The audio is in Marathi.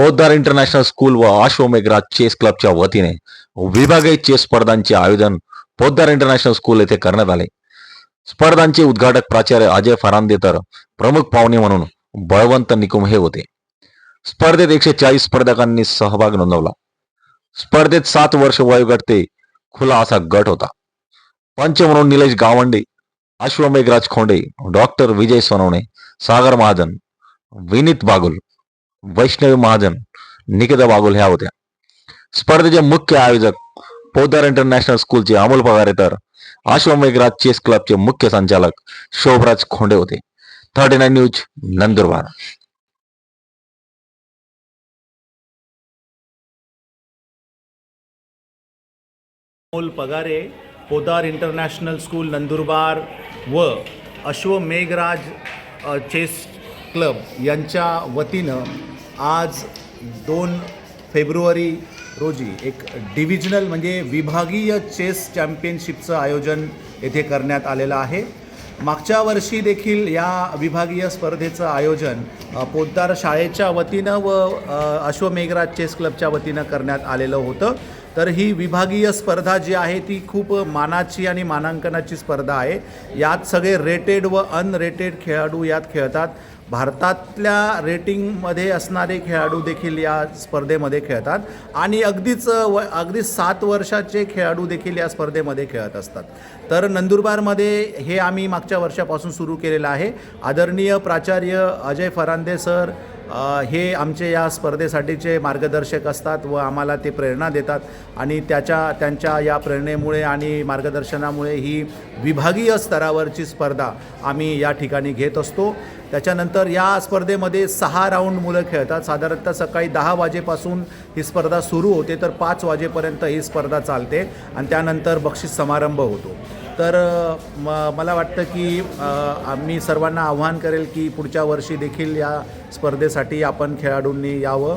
पोद्दार इंटरनॅशनल स्कूल व आश्वमेघरा चेस क्लबच्या वतीने विभागीय चेस स्पर्धांचे आयोजन पोद्दार इंटरनॅशनल स्कूल येथे करण्यात आले. स्पर्धांचे उद्घाटक प्राचार्य अजय फरांदे तर प्रमुख पाहुणे म्हणून बळवंत निकुम हे होते. स्पर्धेत एकशे चाळीस स्पर्धकांनी सहभाग नोंदवला. स्पर्धेत सात वर्ष वयोगट ते खुला असा गट होता. पंच म्हणून निलेश गावंडे अश्वमेघराज खोंडे डॉक्टर विजय सोनवणे सागर महाजन विनीत बागुल वैष्णवी महाजन निकिता बागुल ह्या होत्या. स्पर्धेचे मुख्य आयोजक पोदार इंटरनॅशनल स्कूलचे अमोल पगारे तर अश्वमेघराज चेस क्लबचे मुख्य संचालक शोभराज खोंडे होते. Thirty nine news Nandurbar. Amol Pagare Podar international school Nandurbar व अश्वमेघराज चेस क्लब यांच्या वतीनं आज दोन फेब्रुवारी रोजी एक डिव्हिजनल म्हणजे विभागीय चेस चॅम्पियनशिपचं आयोजन येथे करण्यात आलेलं आहे. मागच्या वर्षी देखील या विभागीय स्पर्धेचं आयोजन पोद्दार शाळेच्या वतीनं व अश्वमेघराज चेस क्लबच्या वतीनं करण्यात आलेलं होतं. तर ही विभागीय स्पर्धा जी आहे ती खूप मानाची आणि मानांकनाची स्पर्धा आहे. यात सगळे रेटेड व अनरेटेड खेळाडू यात खेळतात. भारतातल्या रेटिंगमध्ये असणारे खेळाडू देखील या स्पर्धेमध्ये खेळतात. आणि अगदीच व अगदी सात वर्षाचे खेळाडू देखील या स्पर्धेमध्ये खेळत असतात. तर नंदुरबारमध्ये हे आम्ही मागच्या वर्षापासून सुरू केलेलं आहे. आदरणीय प्राचार्य अजय फरांदे सर हे आमचे या स्पर्धेसाठीचे मार्गदर्शक असतात व आम्हाला ते प्रेरणा देतात आणि त्याच्या त्यांच्या या प्रेरणेमुळे आणि मार्गदर्शनामुळे ही विभागीय स्तरावरची स्पर्धा आम्ही या ठिकाणी घेत असतो. त्याच्यानंतर या स्पर्धेमध्ये सहा राऊंड मुलं खेळतात. साधारणतः सकाळी दहा वाजेपासून ही स्पर्धा सुरू होते तर पाच वाजेपर्यंत ही स्पर्धा चालते आणि त्यानंतर बक्षीस समारंभ होतो. तर म मला वाटतं की आम्ही सर्वांना आव्हान करेल की पुढच्या वर्षी देखील या स्पर्धेसाठी आपण खेळाडूंनी यावं.